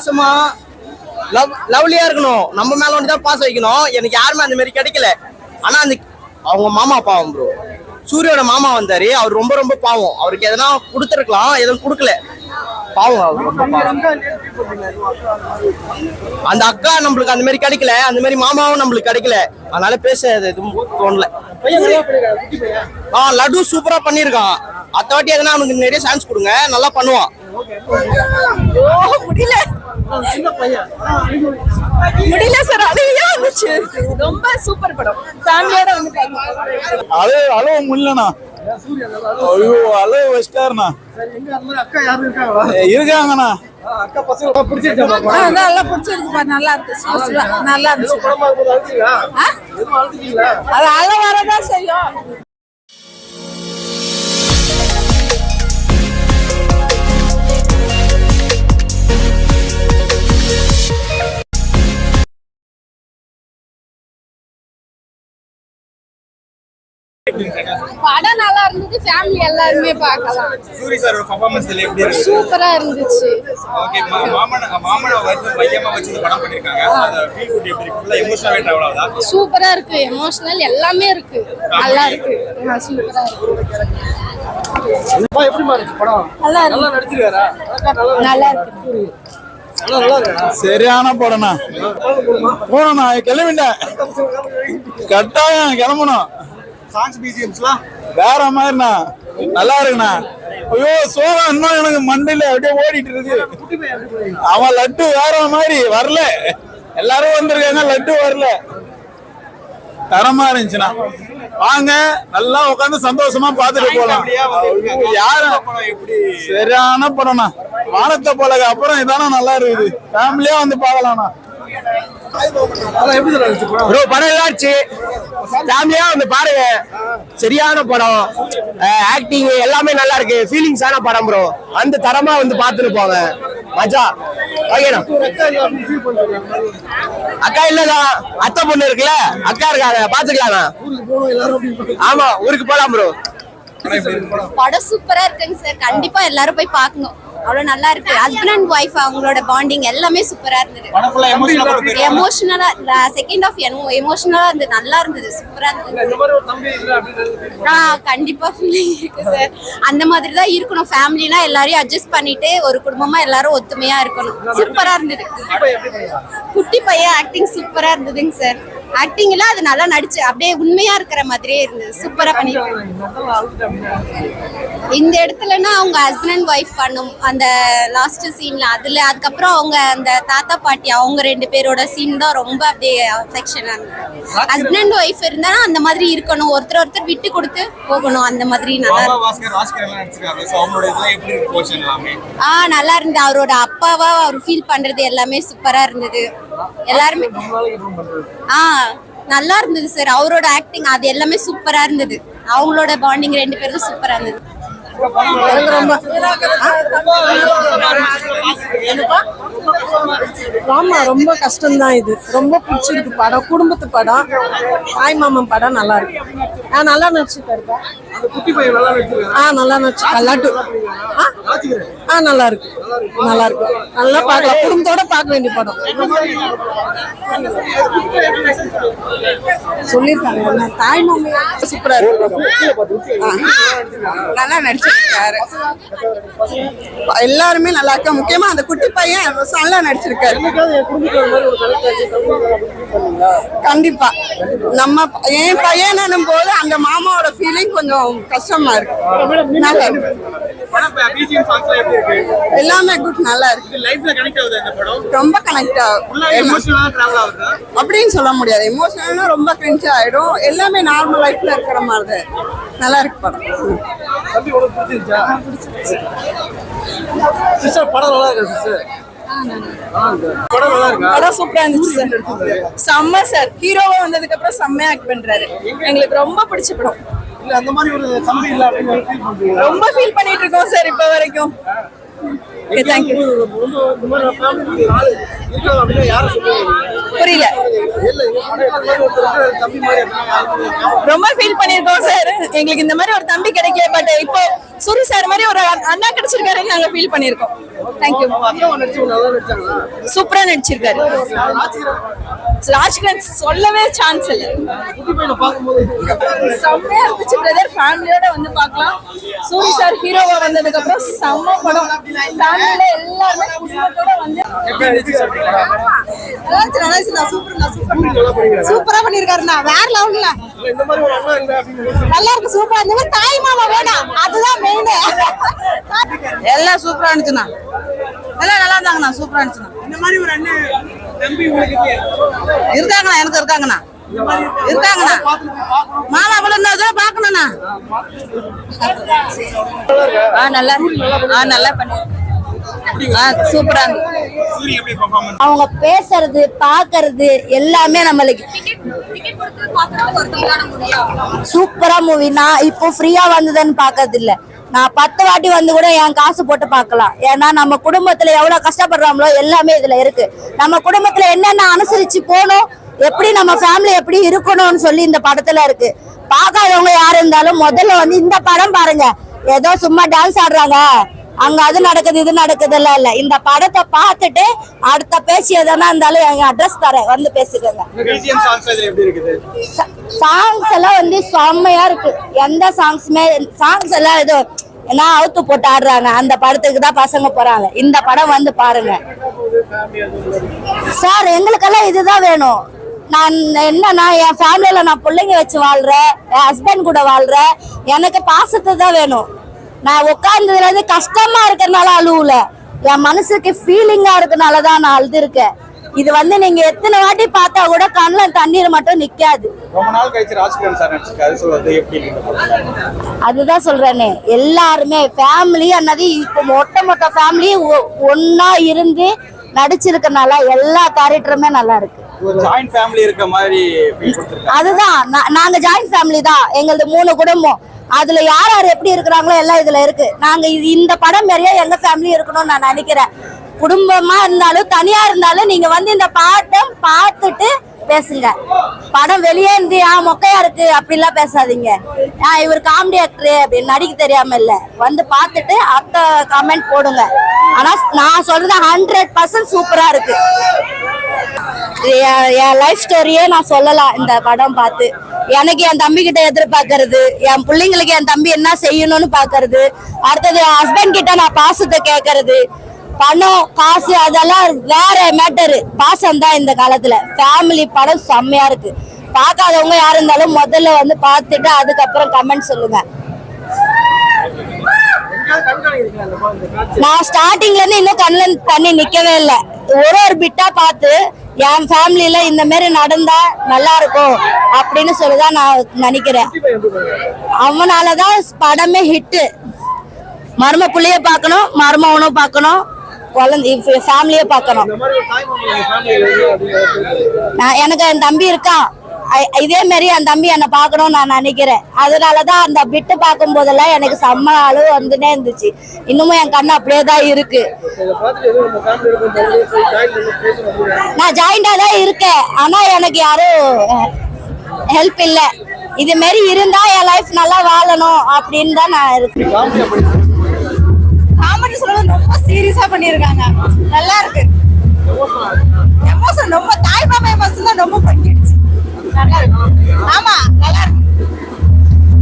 பாசமா? லவ் லவ்லியா இருக்கணும். நம்ம மேல ஒண்டி தான் பாசம் வைக்கணும். எனக்கு யாருமே அந்த மாதிரி கிடைக்கல. ஆனா அந்த அவங்க மாமா பாவம் ப்ரோ சூரியோட மாமா வந்தாரு. அவர் ரொம்ப ரொம்ப பாவம். அவருக்கு எதனா கொடுத்துருக்கலாம். எதுவும் கொடுக்கல. பாவம் அந்த அக்கா நம்மளுக்கு அந்த மாதிரி கிடைக்கல. அந்த மாதிரி மாமாவும் நம்மளுக்கு கிடைக்கல. அதனால பேச எதுவும் தோணல. ஆ லட்டு சூப்பரா பண்ணிருக்கான் அத்த வாட்டி எதனா அவனுக்கு நிறைய சான்ஸ் கொடுங்க. நல்லா பண்ணுவான். முடியல. முடியல சார் அழுகையா இருந்துச்சு ரொம்ப சூப்பர் படம். ஃபேமிலியோட வந்து. அழு அழுவ முடியலண்ணா. ஐயோ அழுவ வச்சிட்டாருண்ணா இருக்காங்கண்ணா. நல்லா பிடிச்சிருக்கு பாரு நல்லா இருக்கு. நல்லா இருந்துச்சு? அது அழ வரதான் செய்யும். படம் நல்லா இருந்தது ஃபேமிலி எல்லாருமே பார்க்கலாம். சூரி சாரோட பர்ஃபார்மன்ஸ் இதுல எப்படி இருக்கு சூப்பரா இருந்துச்சு. ஓகே மாமன் மாமனை வந்து மையமா வச்சு இந்த படம் பண்ணிருக்காங்க. அந்த ஃபீல் குட் எப்படி இருக்கு? ஃபுல்லா எமோஷனலாவே டிராவல் ஆகுதா சூப்பரா இருக்கு எமோஷனல் எல்லாமே இருக்கு. நல்லா இருக்கு. சூப்பரா இருக்கு. நல்லா இருக்கு. நல்லா இருக்கு? சரியான படம்ண்ணா. போனண்ணா கிளம்பிட்டேன். கட்டாயம் கிளம்பணும். சாங்ஸ் பிஜிஎம்ஸ்லாம் வேற மாதிரிண்ணா. நல்லா இருக்குண்ணா. ஐயோ சோகம் இன்னும் எனக்கு மண்டையில அப்படியே ஓடிட்டு இருக்கு. அவன் லட்டு வேற மாதிரி வரல. எல்லாரும் வந்திருக்காங்க லட்டு வரல. தரமா இருந்துச்சுண்ணா. வாங்க நல்லா உட்காந்து சந்தோஷமா பாத்துட்டு போலாம். யாரும் சரியான படம்ண்ணா. வானத்தை போலக அப்புறம் இதானே நல்லா இருக்குது. ஃபேமிலியா வந்து பார்க்கலாம்ண்ணா. ப்ரோ படம் நல்லா இருந்துச்சு ஃபேமிலியா வந்து பாருங்க. சரியான படம். ஆக்டிங் எல்லாமே நல்லா இருக்கு. ஃபீலிங்ஸான படம் ப்ரோ அந்த தரமா வந்து பார்த்துட்டு போங்க. மஜா. ஓகேண்ணா அக்கா இல்லதான் அத்தை பொண்ணு இருக்குல்ல? அக்கா இருக்காங்க. பாத்துக்கலாங்க ஆமா ஊருக்கு போலாம் ப்ரோ படம் சூப்பரா இருக்குங்க சார் கண்டிப்பா எல்லாரும் போய் பார்க்கணும். அவ்வளவு நல்லா இருக்கு. ஹஸ்பண்ட் அண்ட் ஒய்ஃப் அவங்களோட பாண்டிங் எல்லாமே சூப்பரா இருந்தது. படம் ஃபுல்லா எமோஷனலா கொண்டு போயிருக்காங்க எமோஷனலா செகண்ட் ஆஃப் எமோஷனலா இருந்தது நல்லா இருந்தது சூப்பரா இருந்தது. ஆ கண்டிப்பா ஃபீலிங் இருக்கு சார் அந்த மாதிரி தான் இருக்கணும். ஃபேமிலினா எல்லாரையும் அட்ஜஸ்ட் பண்ணிட்டு ஒரு குடும்பமா எல்லாரும் ஒத்துமையா இருக்கணும். சூப்பரா இருந்தது. குட்டி பையன் ஆக்டிங் சூப்பரா இருந்ததுங்க சார் ஆக்டிங் எல்லாம் அது நல்லா நடிச்சு அப்படியே உண்மையா இருக்கிற மாதிரியே இருந்தது. சூப்பரா பண்ணிருக்காங்க இந்த இடத்துலனா அவங்க ஹஸ்பண்ட் அண்ட் ஒய்ஃப் பண்ணும். அந்த லாஸ்ட் சீன்ல அதுல அதுக்கப்புறம் அவங்க அந்த தாத்தா பாட்டி அவங்க ரெண்டு பேரோட சீன் தான் ரொம்ப அப்படியே அஃபெக்ஷனா இருந்தது ஹஸ்பண்ட் அண்ட் ஒய்ஃப் இருந்தா அந்த மாதிரி இருக்கணும். ஒருத்தர் ஒருத்தர் விட்டு கொடுத்து போகணும். அந்த மாதிரி நல்லா பாபா இருக்கும் பாஸ்கர் ராஜ்கர் எல்லாம் நடிச்சிருக்காங்க ஸோ அவங்களோட இதெல்லாம் எப்படி இருக்கு போர்ஷன் எல்லாமே? ஆ நல்லா இருந்தது. அவரோட அப்பாவா அவர் ஃபீல் பண்றது எல்லாமே சூப்பரா இருந்தது. எல்லாருமே ஆ நல்லா இருந்தது சார் அவரோட ஆக்டிங் அது எல்லாமே சூப்பரா இருந்தது. அவங்களோட பாண்டிங் ரெண்டு பேரும் சூப்பரா இருந்தது. ஆமா ரொம்ப கஷ்டம்தான் இது. ரொம்ப பிடிச்சிருக்கு படம். குடும்பத்து படம். தாய் மாமன் படம் நல்லா இருக்கு. ஆ நல்லா நடிச்சிருக்காருப்பா ஆ நல்லா நடிச்சு லட்டு. ஆ? ஆ நல்லா இருக்கு. நல்லா இருக்கு. நல்லா பார்க்கலாம். குடும்பத்தோட பார்க்க வேண்டிய படம். சொல்லியிருக்காங்க. தாய் மாமையா சூப்பரா இருக்கு. நல்லா நடிச்சிருக்காரு எல்லாருமே நல்லா இருக்கா? முக்கியமா அந்த குட்டி பையன் நல்லா நடிச்சிருக்காரு. கண்டிப்பா. நம்ம என் பையனும் போது அந்த மாமாவோட ஃபீலிங் கொஞ்சம் கஷ்டமா இருக்கு. நல்லா இருக்கு. படம் இருக்கு? எல்லாமே குட் நல்லா இருக்கு. லைஃப்ல கனெக்ட் ஆகுது அந்த படம்? ரொம்ப கனெக்ட் ஆகும் எமோஷனலா டிராவல் ஆகுதா? அப்படின்னு சொல்ல முடியாது. எமோஷனல்னா ரொம்ப கிரிஞ்ச் ஆயிடும். எல்லாமே நார்மல் லைஃப்ல இருக்கிற மாதிரி தான் நல்லா இருக்கு படம். படம் சூப்பரா இருந்துச்சு சார் செம்ம சார் ஹீரோவா வந்ததுக்கு அப்புறம் செம்மையா ஆக்ட் பண்றாரு. எங்களுக்கு ரொம்ப பிடிச்ச படம். ரொம்ப ஃபீல் பண்ணிட்டு இருக்கோம் சார் இப்ப வரைக்கும். புரியல. ரொம்ப ஃபீல் பண்ணிருக்கோம் சார் எங்களுக்கு இந்த மாதிரி ஒரு தம்பி கிடைக்கல பட் இப்போ சூரி சார் மாதிரி ஒரு அண்ணா கிடைச்சிருக்காருன்னு நாங்க ஃபீல் பண்ணிருக்கோம். தேங்க்யூ சூப்பரா நடிச்சிருக்காரு. ராஜ்கிரண் சொல்லவே சான்ஸ் இல்ல. செம்மையா இருந்துச்சு பிரதர் ஃபேமிலியோட வந்து பார்க்கலாம். சூரி சார் ஹீரோவா வந்ததுக்கு அப்புறம் செம்ம படம். ஃபேமிலியில எல்லாருமே குடும்பத்தோட வந்து நல்லா சூப்பர் சூப்பர் சூப்பரா பண்ணிருக்காருண்ணா வேற லெவல்ல நல்லா இருக்கு சூப்பரா இந்த மாதிரி தாய் மாமா வேணாம். அதுதான் மெயின் எல்லாம் சூப்பரா இருந்துச்சுண்ணா. எல்லாம் நல்லா இருந்தாங்கண்ணா சூப்பரா இருந்துச்சுண்ணா. இந்த மாதிரி ஒரு அண்ணன் தம்பி உங்களுக்கு இருக்காங்கண்ணா எனக்கு இருக்காங்கண்ணா. இருக்காங்கண்ணா. மாமா கூட இருந்தா பாக்கணும்ண்ணா ஆ நல்லா ஆ நல்லா பண்ணி ஆ சூப்பரா பெர்ஃபார்மன்ஸ் அவங்க பேசுறது பாக்குறது எல்லாமே நம்மளுக்கு சூப்பரா மூவி நான் இப்போ ஃப்ரீயா வந்ததுன்னு பாக்குறது இல்ல நான் பத்து வாட்டி வந்து கூட என் காசு போட்டு பார்க்கலாம். ஏன்னா நம்ம குடும்பத்துல எவ்வளவு கஷ்டப்படுறாங்களோ எல்லாமே இதுல இருக்கு. நம்ம குடும்பத்துல என்னென்ன அனுசரிச்சு போகணும் எப்படி நம்ம ஃபேமிலி எப்படி இருக்கணும்னு சொல்லி இந்த படத்துல இருக்கு. பார்க்காதவங்க யாரு இருந்தாலும் முதல்ல வந்து இந்த படம் பாருங்க. ஏதோ சும்மா டான்ஸ் ஆடுறாங்க. அங்க அது நடக்குது இது நடக்குது எல்லாம் இல்ல. இந்த படத்தை பார்த்துட்டு அடுத்த பேச்சு எதனா இருந்தாலும் எங்க அட்ரஸ் தரேன். வந்து பேசிக்கோங்க. சாங்ஸ் எல்லாம் வந்து செம்மையா இருக்கு. எந்த சாங்ஸுமே சாங்ஸ் எல்லாம் ஏதோ ஏன்னா அவுத்து போட்டு ஆடுறாங்க. அந்த படத்துக்கு தான் பசங்க போறாங்க. இந்த படம் வந்து பாருங்க. சார் எங்களுக்கெல்லாம் இதுதான் வேணும். நான் என்னன்னா என் ஃபேமிலியில நான் பிள்ளைங்க வச்சு வாழ்றேன். என் ஹஸ்பண்ட் கூட வாழ்றேன். எனக்கு பாசத்தை தான் வேணும். நான் உட்கார்ந்ததுல இருந்து கஷ்டமா இருக்கறனால அழுவல. என் மனசுக்கு ஃபீலிங்கா இருக்கனால தான் நான் அழுதுருக்கேன். இது வந்து நீங்க எத்தனை வாட்டி பார்த்தா கூட கண்ணுல தண்ணீர் மட்டும் நிக்காது? அதுதான் சொல்றேனே. எல்லாருமே ஃபேமிலி அன்னது இப்போ மொட்டை மொட்டை ஃபேமிலி ஒன்னா இருந்து நடிச்சிருக்கனால எல்லா கேரக்டருமே நல்லா இருக்கு. அதுதான். நாங்க ஜாயிண்ட் ஃபேமிலி தான். எங்களது மூணு குடும்பம். அதுல யார் யார் எப்படி இருக்கிறாங்களோ எல்லாம் இதுல இருக்கு. நாங்க இது இந்த படம் மாதிரியே எங்க ஃபேமிலி இருக்கணும்னு நான் நினைக்கிறேன். குடும்பமா இருந்தாலும் தனியா இருந்தாலும் நீங்க வந்து இந்த பாட்டம் பார்த்துட்டு பேசுங்க. படம் வெளியே இருந்து ஆ மொக்கையா இருக்கு அப்படிலாம் பேசாதீங்க. ஆ இவர் காமெடி ஆக்டர் அப்படின்னு நடிக்க தெரியாம இல்ல. வந்து பார்த்துட்டு அடுத்த கமெண்ட் போடுங்க. ஆனா நான் சொல்றது ஹண்ட்ரட் பர்சன்ட் சூப்பரா இருக்கு. என் லைஃப் ஸ்டோரியே நான் சொல்லலாம் இந்த படம் பார்த்து. எனக்கு என் தம்பி கிட்ட எதிர்பார்க்கறது என் பிள்ளைங்களுக்கு என் தம்பி என்ன செய்யணும்னு பாக்குறது அடுத்தது என் ஹஸ்பண்ட் கிட்ட நான் பாசத்தை கேட்கறது பணம் காசு அதெல்லாம் வேற மேட்டரு பாசம் தான் இந்த காலத்துல. ஃபேமிலி படம் செம்மையா இருக்கு. பார்க்காதவங்க யார் இருந்தாலும் முதல்ல வந்து பார்த்துட்டு அதுக்கப்புறம் கமெண்ட் சொல்லுங்க. நான் ஸ்டார்டிங்ல இருந்து இன்னும் கண்ணுல தண்ணி நிக்கவே இல்லை. ஒரு ஒரு பிட்டா பார்த்து என் ஃபேமிலியில இந்த மாதிரி நடந்தா நல்லா இருக்கும் அப்படின்னு சொல்லிதான் நான் நினைக்கிறேன். அவனாலதான் படமே ஹிட்டு மரும புள்ளைய பார்க்கணும் மருமவனும் பார்க்கணும். குழந்தை ஃபேமிலியே பார்க்கணும். நான் எனக்கு என் தம்பி இருக்கான். இதே மாதிரி என் தம்பி என்னை பார்க்கணும்னு நான் நினைக்கிறேன். அதனாலதான் அந்த பிட்டு பார்க்கும் போதெல்லாம் எனக்கு செம்ம அளவு வந்துனே இருந்துச்சு. இன்னமும் என் கண்ணு அப்படியே தான் இருக்கு. நான் ஜாயிண்டா தான் இருக்கேன். ஆனா எனக்கு யாரும் ஹெல்ப் இல்ல. இது மாதிரி இருந்தா என் லைஃப் நல்லா வாழணும் அப்படின்னு தான் நான் இருக்கேன். சீரியஸா பண்ணிருக்காங்க நல்லா இருக்கு. எமோஷன் ரொம்ப தாய் மாமா எமோஷன் தான் ரொம்ப பண்ணிடுச்சு நல்லா இருக்கு. ஆமா நல்லா இருக்கு.